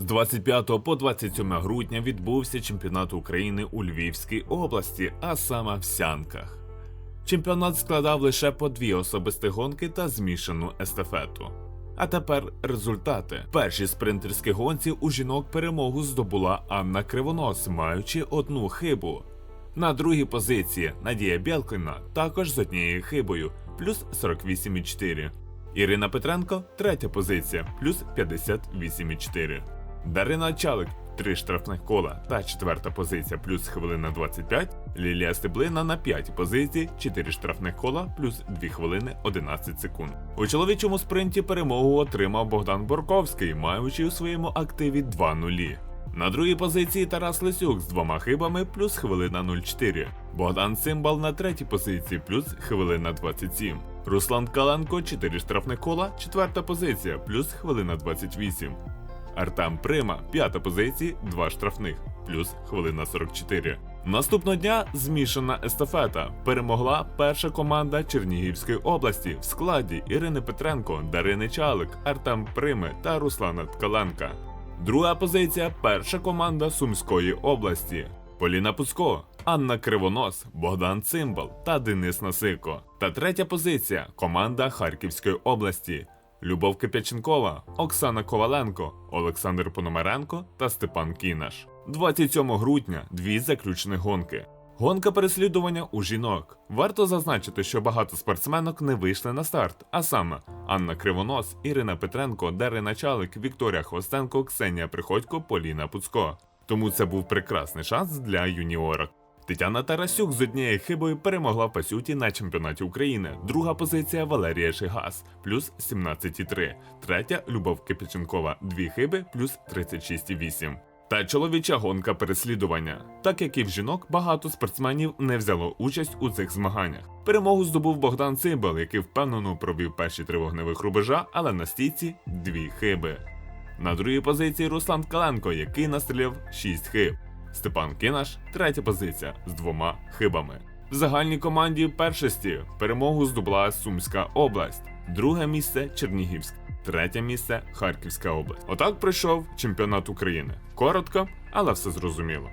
З 25 по 27 грудня відбувся чемпіонат України у Львівській області, а саме в Сянках. Чемпіонат складав лише по дві особисті гонки та змішану естафету. А тепер результати. В першій спринтерській гонці у жінок перемогу здобула Анна Кривонос, маючи одну хибу. На другій позиції Надія Бєлкіна також з однією хибою, плюс 48,4. Ірина Петренко третя позиція, плюс 58,4. Дарина Чалик три штрафних кола та четверта позиція плюс хвилина 25. Лілія Стеблина на п'ятій позиції, 4 штрафних кола плюс 2 хвилини 11 секунд. У чоловічому спринті перемогу отримав Богдан Борковський, маючи у своєму активі 2 нулі. На другій позиції Тарас Лисюк з двома хибами плюс хвилина 04. Богдан Цимбал на третій позиції плюс хвилина 27. Руслан Каленко 4 штрафних кола, четверта позиція плюс хвилина 28. Артем Прима, п'ята позиція, 2 штрафних, плюс хвилина 44. Наступного дня змішана естафета. Перемогла перша команда Чернігівської області в складі Ірини Петренко, Дарини Чалик, Артем Прими та Руслана Ткаленка. Друга позиція перша команда Сумської області. Поліна Пуцко, Анна Кривонос, Богдан Цимбал та Денис Насико. Та третя позиція команда Харківської області. Любов Кипяченкова, Оксана Коваленко, Олександр Пономаренко та Степан Кінаш. 27 грудня дві заключні гонки. Гонка переслідування у жінок. Варто зазначити, що багато спортсменок не вийшли на старт, а саме Анна Кривонос, Ірина Петренко, Дарина Чалик, Вікторія Хвостенко, Ксенія Приходько, Поліна Пуцко. Тому це був прекрасний шанс для юніорок. Тетяна Тарасюк з однією хибою перемогла в пасюті на чемпіонаті України. Друга позиція Валерія Шигас, плюс 17,3. Третя Любов Кипяченкова, дві хиби, плюс 36,8. Та чоловіча гонка переслідування. Так як і в жінок, багато спортсменів не взяло участь у цих змаганнях. Перемогу здобув Богдан Цимбал, який впевнено провів перші три вогневих рубежа, але на стійці дві хиби. На другій позиції Руслан Каленко, який настріляв 6 хиб. Степан Кинаш третя позиція з двома хибами. В загальній команді першості перемогу здобула Сумська область, друге місце Чернігівськ, третє місце Харківська область. Отак пройшов чемпіонат України. Коротко, але все зрозуміло.